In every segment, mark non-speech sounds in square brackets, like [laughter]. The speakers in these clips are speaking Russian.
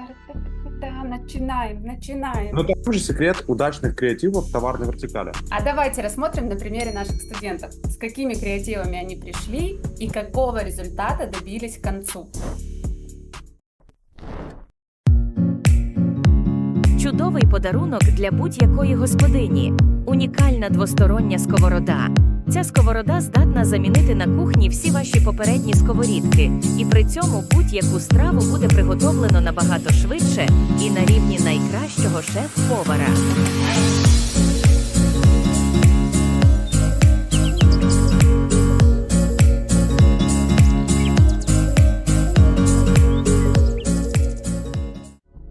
Да, начинаем, начинаем. Ну, там же секрет удачных креативов в товарной вертикали. А давайте рассмотрим на примере наших студентов, с какими креативами они пришли и какого результата добились к концу. Чудовий подарунок для будь-якої господині. Унікальна двостороння сковорода. Ця сковорода здатна замінити на кухні всі ваші попередні сковорідки, і при цьому будь-яку страву буде приготовлено набагато швидше і на рівні найкращого шеф-повара.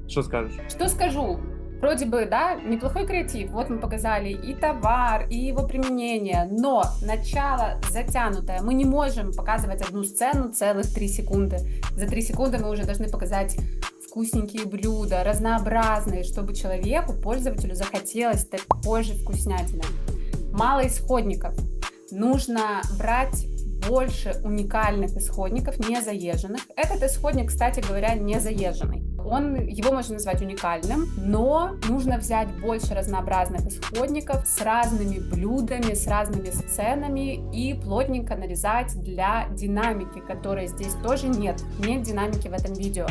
Что скажешь? Что скажу? Вроде бы, да, неплохой креатив. Вот мы показали и товар, и его применение, но начало затянутое. Мы не можем показывать одну сцену целых 3 секунды. За 3 секунды мы уже должны показать вкусненькие блюда, разнообразные, чтобы человеку, пользователю захотелось такой же вкуснятины. Мало исходников. Нужно брать больше уникальных исходников, не заезженных. Этот исходник, кстати говоря, не заезженный. Он, его можно назвать уникальным, но нужно взять больше разнообразных исходников с разными блюдами, с разными сценами и плотненько нарезать для динамики, которой здесь тоже нет. Нет динамики в этом видео.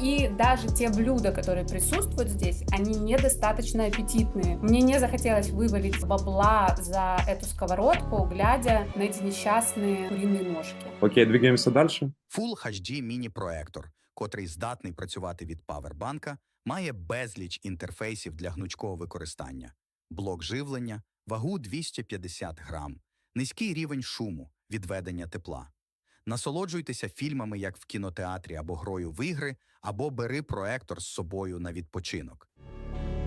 И даже те блюда, которые присутствуют здесь, они недостаточно аппетитные. Мне не захотелось вывалить бабла за эту сковородку, глядя на эти несчастные куриные ножки. Окей, двигаемся дальше. Full HD міні-проектор, котрий здатний працювати від павербанка, має безліч інтерфейсів для гнучкого використання, блок живлення, вагу 250 грам, низький рівень шуму, відведення тепла. Насолоджуйтеся фільмами як в кінотеатрі або грою в ігри, або бери проектор з собою на відпочинок.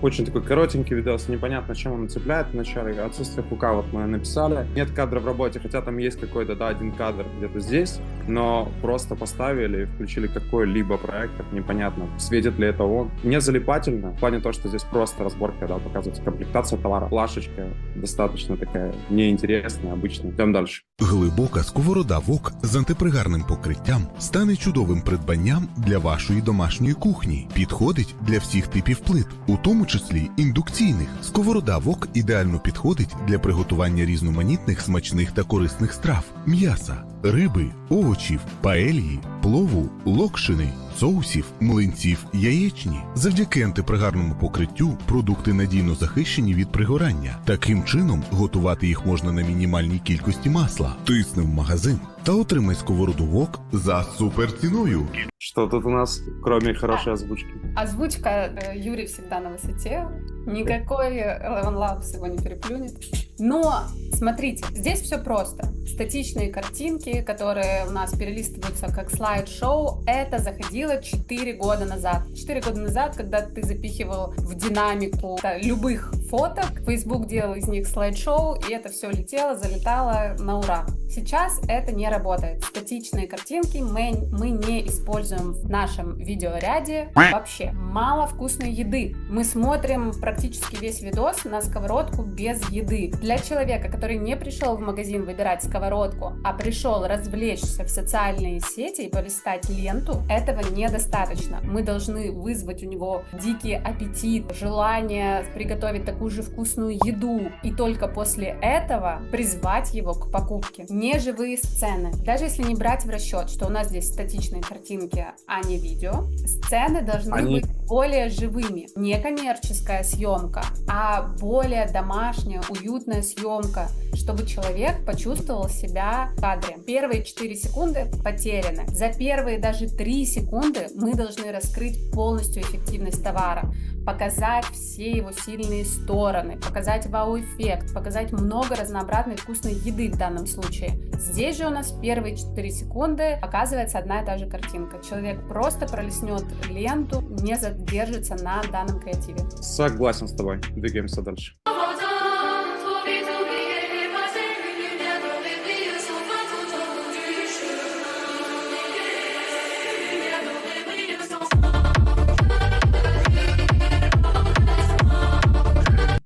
Очень такой коротенький видос, непонятно, чем он цепляет вначале. Отсутствие хука вот мы написали. Нет кадра в работе, хотя там есть какой-то, да, один кадр где-то здесь, но просто поставили и включили какой-либо проектор, непонятно, светит ли это он. Не залипательно, в плане того, что здесь просто разборка, да, показывается комплектация товара. Плашечка достаточно такая неинтересная, обычная. Идем дальше. Глибока сковорода вок з антипригарним покриттям стане чудовим придбанням для вашої домашньої кухні. Підходить для всіх типів плит, у тому числі індукційних. Сковорода вок ідеально підходить для приготування різноманітних смачних та корисних страв, м'яса, риби, овочів, паельї, плову, локшини, соусів, млинців, яєчні. Завдяки антипригарному покриттю продукти надійно захищені від пригорання. Таким чином готувати їх можна на мінімальній кількості масла. Тисни в магазин та отримай сковороду вок за суперціною. Что тут у нас, кроме хорошей озвучки? Озвучка э, Юрий всегда на высоте. Никакой Eleven Labs его не переплюнет. Но, смотрите, здесь все просто. Статичные картинки, которые у нас перелистываются как слайд-шоу, это заходило 4 года назад. 4 года назад, когда ты запихивал в динамику да, любых фоток, Facebook делал из них слайд-шоу, и это все летело, залетало на ура. Сейчас это не работает. Статичные картинки мы, мы не используем в нашем видеоряде вообще. Мало вкусной еды. Мы смотрим практически весь видос на сковородку без еды. Для человека, который не пришел в магазин выбирать сковородку, а пришел развлечься в социальные сети и полистать ленту, этого недостаточно. Мы должны вызвать у него дикий аппетит, желание приготовить такую же вкусную еду, и только после этого призвать его к покупке. Не живые сцены. Даже если не брать в расчет, что у нас здесь статичные картинки, а не видео, сцены должны Они- быть более живыми. Не коммерческая съемка, а более домашняя, уютная съемка, чтобы человек почувствовал себя в кадре. Первые 4 секунды потеряны. За первые даже 3 секунды мы должны раскрыть полностью эффективность товара, показать все его сильные стороны, показать вау-эффект, показать много разнообразной вкусной еды в данном случае. Здесь же у нас первые 4 секунды показывается одна и та же картинка. Человек просто пролистнет ленту, не задержится на данном креативе. Согласен с тобой. Двигаемся дальше.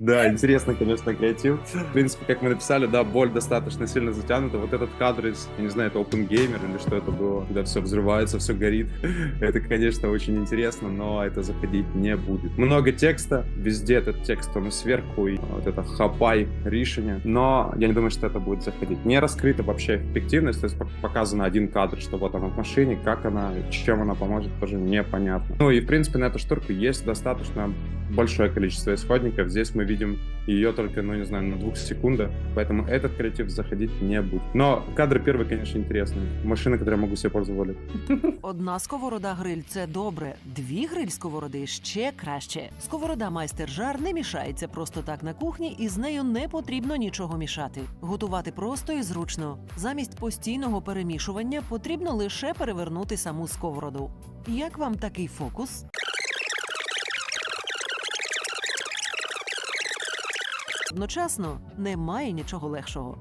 Да, интересно, конечно, креатив. В принципе, как мы написали, да, боль достаточно сильно затянута. Вот этот кадр из, я не знаю, это Open Gamer или что это было, когда все взрывается, все горит. [laughs] Это, конечно, очень интересно, но это заходить не будет. Много текста, везде этот текст, он сверху, и вот это хапай решение. Но я не думаю, что это будет заходить. Не раскрыта вообще эффективность, то есть пок- показано один кадр, что вот она в машине, как она, чем она поможет, тоже непонятно. Ну и, в принципе, на эту штуку есть достаточно большое количество исходников. Здесь мы видим ее только, ну, не знаю, на двух секундах, поэтому этот креатив заходить не будет. Но кадры первые, конечно, интересные. Машины, которые я могу себе позволить. Одна сковорода гриль це добре. Дві гриль сковороди ще краще. Сковорода майстер жар не мішається просто так на кухні, і з нею не потрібно нічого мішати. Готувати просто і зручно. Замість постійного перемішування потрібно лише перевернути саму сковороду. Як вам такий фокус? Одночасно немає нічого легшого.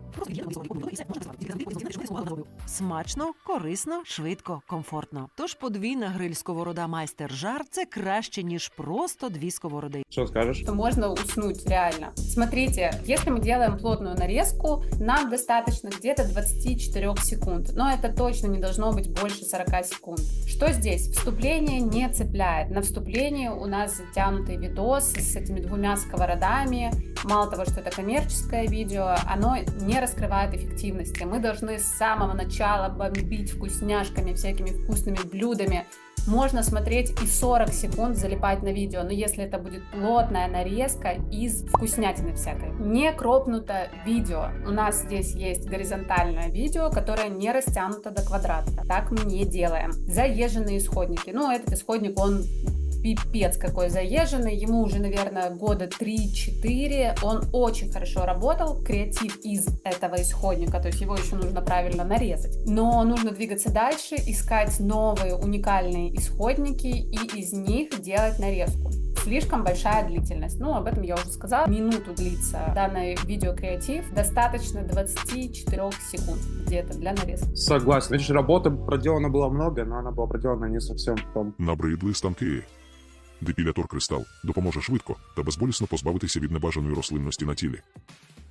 Смачно, корисно, швидко, комфортно. Тож подвійна гриль сковорода майстер жар це краще ніж просто дві сковороди. Что скажешь? что можно уснуть реально. Смотрите, если мы делаем плотную нарезку, нам достаточно где-то 24 секунд, но это точно не должно быть больше 40 секунд. Что здесь? Вступление не цепляет. На вступлении у нас затянутый видос с этими двумя сковородами. Мало того, что это коммерческое видео, оно не раскрывает эффективности. Мы должны с самого начала бомбить вкусняшками, всякими вкусными блюдами, можно смотреть и 40 секунд залипать на видео, но если это будет плотная нарезка из вкуснятины всякой. Не кропнуто видео. У нас здесь есть горизонтальное видео, которое не растянуто до квадрата. Так мы не делаем. Заезженные исходники. Ну, этот исходник, он пипец какой заезженный, ему уже, наверное, года 3-4, он очень хорошо работал, креатив из этого исходника, то есть его еще нужно правильно нарезать. Но нужно двигаться дальше, искать новые уникальные исходники и из них делать нарезку. Слишком большая длительность. Ну, об этом я уже сказала. Минуту длится данный видеокреатив. Достаточно 24 секунд где-то для нарезки. Согласен. Видишь, работы проделано было много, но она была проделана не совсем в том Набридли станки. Депілятор Кристал допоможе швидко та безболісно позбавитися від небажаної рослинності на тілі.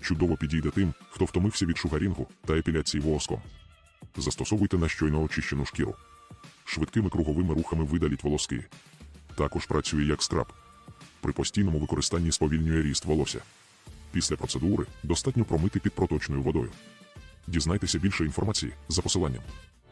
Чудово підійде тим, хто втомився від шугарінгу та епіляції воском. Застосовуйте на щойно очищену шкіру. Швидкими круговими рухами видаліть волоски. Також працює як скраб. При постійному використанні сповільнює ріст волосся. Після процедури достатньо промити під проточною водою. Дізнайтеся більше інформації за посиланням.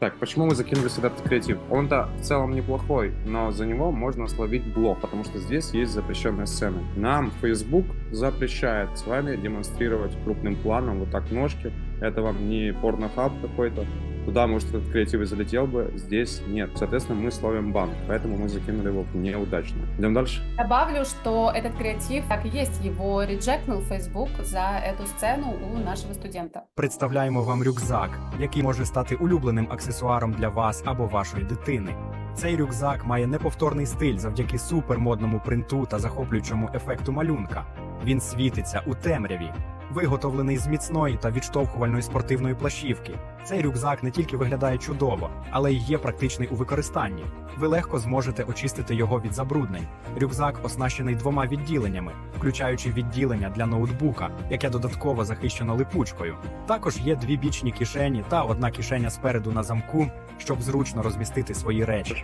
Так, почему мы закинули сюда этот креатив? Он-то в целом неплохой, но за него можно словить блок, потому что здесь есть запрещенные сцены. Нам Facebook запрещает с вами демонстрировать крупным планом вот так ножки. Это вам не порнохаб какой-то. Туда, может, этот креатив и залетел бы, здесь нет. Соответственно, мы словим бан, поэтому мы закинули его неудачно. Идем дальше. Добавлю, что этот креатив, так и есть, его реджектнул Facebook за эту сцену у нашего студента. Представляємо вам рюкзак, який може стати улюбленим аксесуаром для вас або вашої дитини. Цей рюкзак має неповторний стиль завдяки супермодному принту та захоплюючому ефекту малюнка. Він світиться у темряві. Виготовлений з міцної та відштовхувальної спортивної плащівки. Цей рюкзак не тільки виглядає чудово, але й є практичний у використанні. Ви легко зможете очистити його від забруднень. Рюкзак оснащений двома відділеннями, включаючи відділення для ноутбука, яке додатково захищено липучкою. Також є дві бічні кишені та одна кишеня спереду на замку, щоб зручно розмістити свої речі.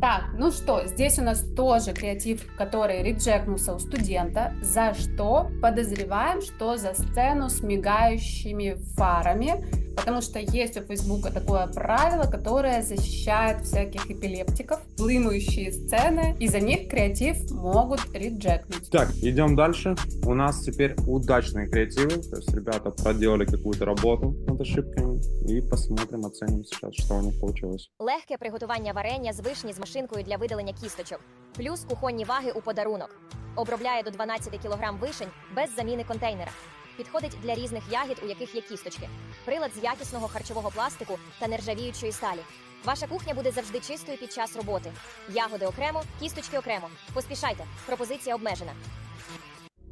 Так, ну что, здесь у нас тоже креатив, который реджекнулся у студента, за что? Подозреваем, что за сцену с мигающими фарами, потому что есть у Фейсбука такое правило, которое защищает всяких эпилептиков, блымающие сцены, и за них креатив могут реджекнуть. Так, идем дальше. У нас теперь удачные креативы. То есть ребята проделали какую-то работу над ошибками. И посмотрим, оценим сейчас, что у них получилось. Легке приготування варення з вишні з машинкою для видалення кісточок, плюс кухонні ваги у подарунок. Обробляє до 12 кг вишень без заміни контейнера. Підходить для різних ягід, у яких є кісточки. Прилад з якісного харчового пластику та нержавіючої сталі. Ваша кухня буде завжди чистою під час роботи. Ягоди окремо, кісточки окремо. Поспішайте, пропозиція обмежена.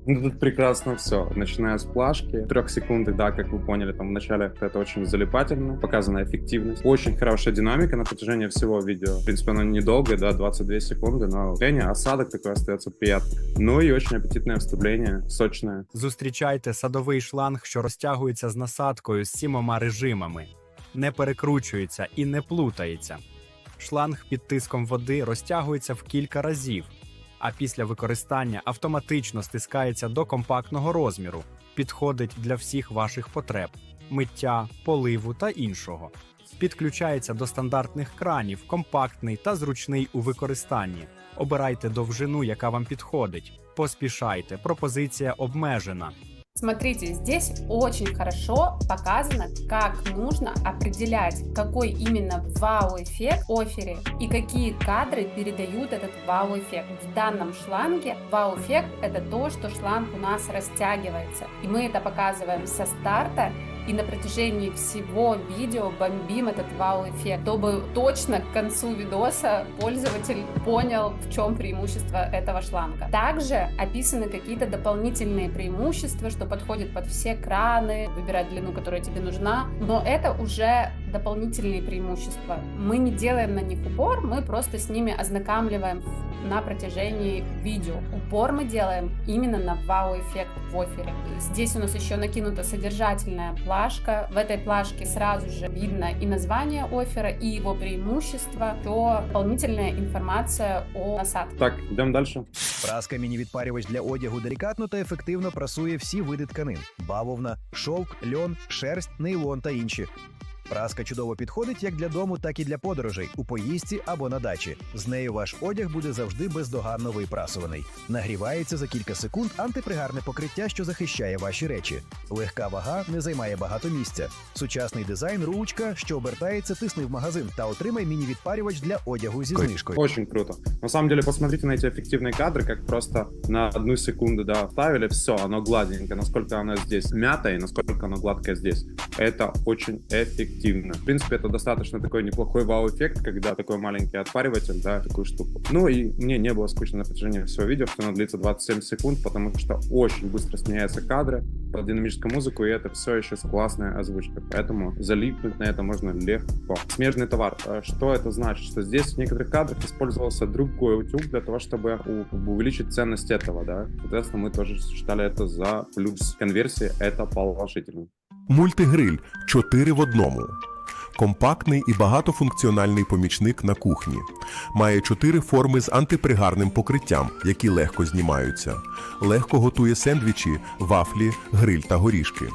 Ну, тут прекрасно все, начиная с плашки, трех секунды, да, как вы поняли, там в начале это очень залипательно, показана эффективность, очень хорошая динамика на протяжении всего видео. В принципе, оно недолгое, да, 22 секунды, но движение, осадок такой остается приятный. Ну и очень аппетитное вступление, сочное. Зустрічайте садовий шланг, що розтягується з насадкою з сімома режимами, не перекручується і не плутається. Шланг під тиском води розтягується в кілька разів, а після використання автоматично стискається до компактного розміру, підходить для всіх ваших потреб миття, поливу та іншого. Підключається до стандартних кранів, компактний та зручний у використанні. Обирайте довжину, яка вам підходить. Поспішайте, пропозиція обмежена. Смотрите, здесь очень хорошо показано, как нужно определять, какой именно вау-эффект в офере и какие кадры передают этот вау-эффект. В данном шланге вау-эффект это то, что шланг у нас растягивается. И мы это показываем со старта и на протяжении всего видео бомбим этот вау-эффект, чтобы точно к концу видоса пользователь понял, в чем преимущество этого шланга. Также описаны какие-то дополнительные преимущества, что подходит под все краны, выбирать длину, которая тебе нужна, но это уже дополнительные преимущества. Мы не делаем на них упор, мы просто с ними ознакомливаем на протяжении видео. Упор мы делаем именно на вау-эффект в офере. Здесь у нас еще накинута содержательная плашка. В этой плашке сразу же видно и название оффера, и его преимущества, то дополнительная информация о насадке. Так, идем дальше. Праска міні-відпарювач для одягу делікатно та ефективно прасує всі види тканин: бавовна, шовк, льон, шерсть, нейлон та інші. Праска чудово підходить як для дому, так і для подорожей у поїздці або на дачі. З нею ваш одяг буде завжди бездоганно випрасуваний. Нагрівається за кілька секунд антипригарне покриття, що захищає ваші речі. Легка вага не займає багато місця. Сучасний дизайн, ручка, що обертається, тисни в магазин та отримай міні-відпарювач для одягу зі знижкою. Очень круто. На самом деле, посмотрите на эти эффективные кадры, как просто на одну секунду, да, вставили, все, оно гладенько, насколько оно здесь мято и насколько оно гладкое здесь. Это очень эффективно. В принципе, это достаточно такой неплохой вау-эффект, когда такой маленький отпариватель, да, такую штуку. Ну и мне не было скучно на протяжении всего видео, что оно длится 27 секунд, потому что очень быстро сменяются кадры под динамическую музыку, и это все еще с классной озвучкой. Поэтому залипнуть на это можно легко. Смежный товар. Э, Что это значит? Что здесь в некоторых кадрах использовался другой утюг для того, чтобы увеличить ценность этого, да. Соответственно, мы тоже считали это за плюс конверсии, это положительно. Мультигриль 4 в одному. Компактний і багатофункціональний помічник на кухні. Має чотири форми з антипригарним покриттям, які легко знімаються. Легко готує сендвічі, вафлі, гриль та горішки.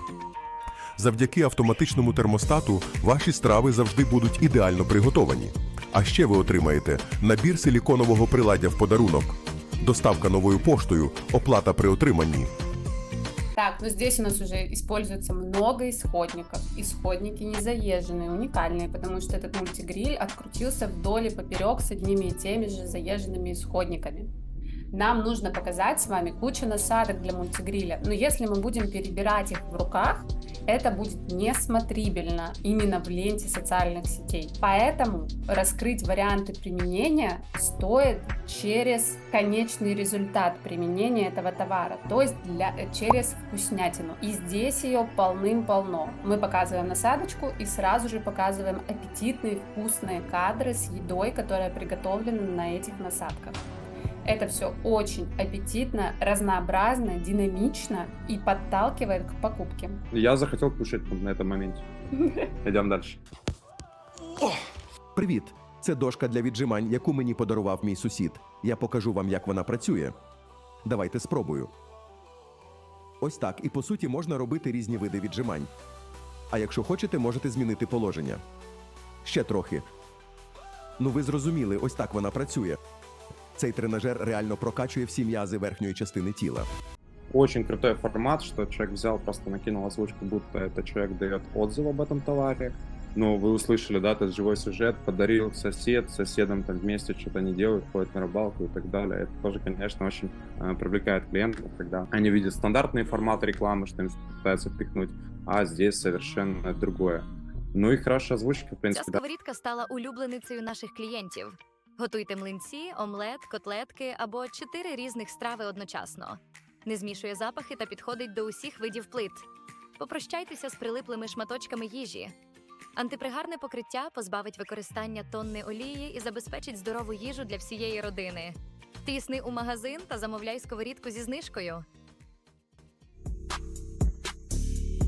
Завдяки автоматичному термостату ваші страви завжди будуть ідеально приготовані. А ще ви отримаєте набір силіконового приладдя в подарунок, доставка новою поштою, оплата при отриманні. Так, ну здесь у нас уже используется много исходников. Исходники не заезженные, уникальные, потому что этот мультигриль открутился вдоль и поперек с одними и теми же заезженными исходниками. Нам нужно показать с вами кучу насадок для мультигриля, но если мы будем перебирать их в руках, это будет несмотрибельно именно в ленте социальных сетей. Поэтому раскрыть варианты применения стоит через конечный результат применения этого товара, то есть для, через вкуснятину. И здесь ее полным-полно. Мы показываем насадочку и сразу же показываем аппетитные вкусные кадры с едой, которая приготовлена на этих насадках. Это все очень аппетитно, разнообразно, динамично и подталкивает к покупке. Я захотел кушать на этом моменте. [laughs] Идем дальше. Привіт! Це дошка для віджимань, яку мені подарував мій сусід. Я покажу вам, як вона працює. Давайте спробую. Ось так, і по суті можна робити різні види віджимань. А якщо хочете, можете змінити положення. Ще трохи. Ну ви зрозуміли, ось так вона працює. Цей тренажер реально прокачує всі м'язи верхньої частини тіла. Очень крутой формат, что человек взял, просто накинул озвучку, будто это человек дает отзыв об этом товаре. Ну, вы услышали, да, этот живой сюжет, подарил сосед, с соседом там вместе что-то не делают, ходят на рыбалку и так далее. Это тоже, конечно, очень э, привлекает клиентов, когда они видят стандартный формат рекламы, что им пытаются впихнуть, а здесь совершенно другое. Ну и хорошая озвучка, в Ця принципе, да. сковорідка стала улюбленицею наших клієнтів. Готуйте млинці, омлет, котлетки або чотири різних страви одночасно. не змішує запахи та підходить до усіх видів плит. Попрощайтеся з прилиплими шматочками їжі. Антипригарне покриття позбавить використання тонни олії і забезпечить здорову їжу для всієї родини. Тисни у магазин та замовляй сковорідку зі знижкою.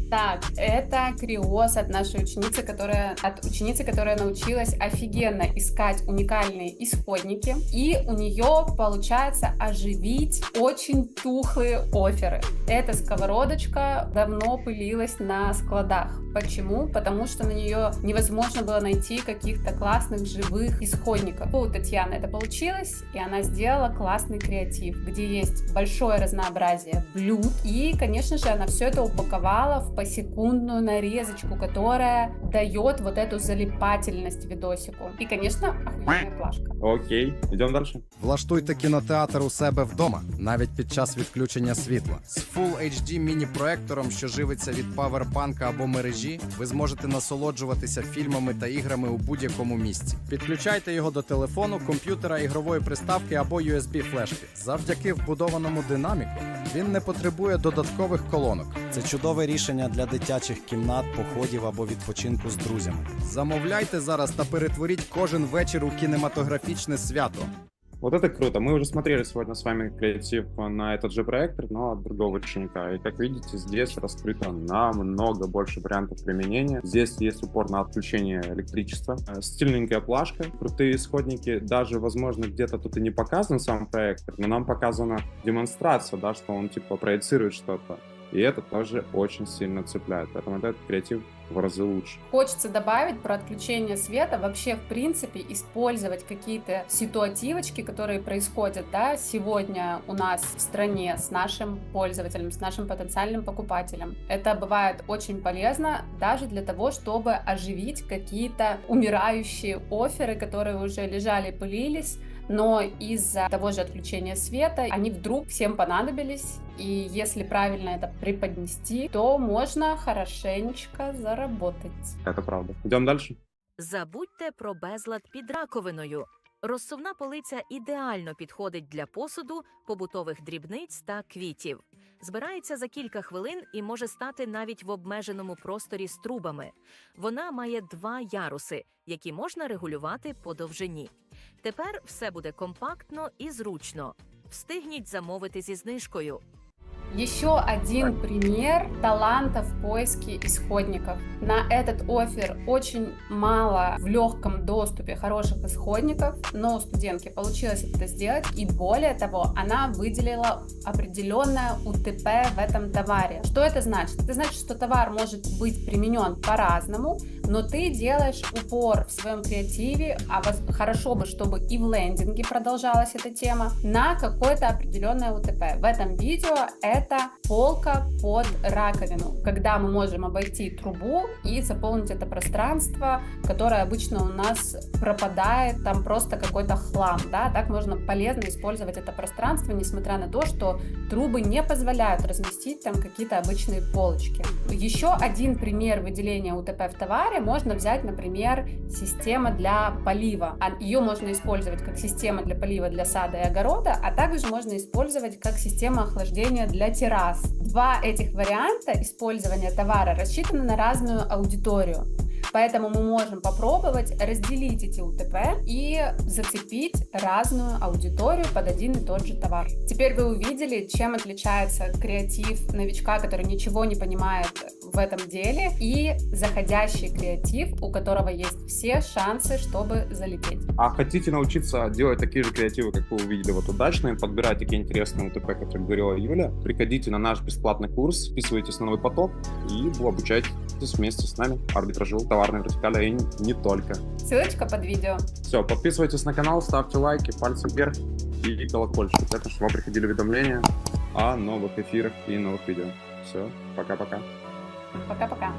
Так, это криоз от нашей ученицы, которая от ученицы, которая научилась офигенно искать уникальные исходники, и у нее получается оживить очень тухлые оферы. Эта сковородочка давно пылилась на складах. Почему? Потому что на нее невозможно было найти каких-то классных живых исходников. У Татьяны это получилось, и она сделала классный креатив, где есть большое разнообразие блюд, и, конечно же, она все это упаковала в посекундную нарезочку, которая дает вот эту залипательность видосику. И, конечно, охуенная плашка. Окей, идем дальше. Влаштуйте кінотеатр у себе вдома, навіть під час відключення світла. З Full HD міні-проектором, що живиться від павербанка або мережі, ви зможете насолоджуватися фільмами та іграми у будь-якому місці. Підключайте його до телефону, комп'ютера, ігрової приставки або USB-флешки. Завдяки вбудованому динаміку він не потребує додаткових колонок. Це чудове рішення для дитячих кімнат, походів або відпочинку з друзями. Замовляйте зараз та перетворіть кожен вечір у кінематографічне свято. Вот это круто. Мы уже смотрели сегодня с вами креатив на этот же проектор, но от другого ученика. И как видите, здесь раскрыто намного больше вариантов применения. Здесь есть упор на отключение электричества. Э, Стильненькая плашка, крутые исходники. Даже, возможно, где-то тут и не показан сам проектор, но нам показана демонстрация, да, что он типа проецирует что-то. И это тоже очень сильно цепляет. Поэтому этот креатив в разы лучше. Хочется добавить про отключение света, вообще, в принципе, использовать какие-то ситуативочки, которые происходят, да, сегодня у нас в стране с нашим пользователем, с нашим потенциальным покупателем. Это бывает очень полезно даже для того, чтобы оживить какие-то умирающие оферы, которые уже лежали, пылились, но из-за того же отключения света они вдруг всем понадобились, и если правильно это преподнести, то можно хорошенечко заработать. Это правда. Идем дальше. Забудьте про безлад під раковиною. Розсувна полиця ідеально підходить для посуду, побутових дрібниць та квітів. Збирається за кілька хвилин і може стати навіть в обмеженому просторі з трубами. Вона має два яруси, які можна регулювати по довжині. Тепер все буде компактно і зручно. Встигніть замовити зі знижкою. Еще один пример таланта в поиске исходников. На этот офер очень мало в легком доступе хороших исходников, но у студентки получилось это сделать, и более того, она выделила определенное УТП в этом товаре. Что это значит? Это значит, что товар может быть применен по-разному, но ты делаешь упор в своем креативе, а хорошо бы, чтобы и в лендинге продолжалась эта тема, на какое-то определенное УТП. В этом видео это полка под раковину, когда мы можем обойти трубу и заполнить это пространство, которое обычно у нас пропадает, там просто какой-то хлам, да, так можно полезно использовать это пространство, несмотря на то, что трубы не позволяют разместить там какие-то обычные полочки. Еще один пример выделения УТП в товаре можно взять, например, система для полива. А Ее можно использовать как система для полива для сада и огорода, а также можно использовать как система охлаждения для террас. Два этих варианта использования товара рассчитаны на разную аудиторию. Поэтому мы можем попробовать разделить эти УТП и зацепить разную аудиторию под один и тот же товар. Теперь вы увидели, чем отличается креатив новичка, который ничего не понимает в этом деле, и заходящий креатив, у которого есть все шансы, чтобы залететь. А хотите научиться делать такие же креативы, как вы увидели вот удачные, подбирать такие интересные УТП, как говорила Юля, приходите на наш бесплатный курс, вписывайтесь на новый поток и обучайтесь вместе с нами арбитражу, товарной вертикали и не только. Ссылочка под видео. Все, подписывайтесь на канал, ставьте лайки, пальцы вверх и колокольчик, для того, чтобы вам приходили уведомления о новых эфирах и новых видео. Все, пока-пока. Пока-пока.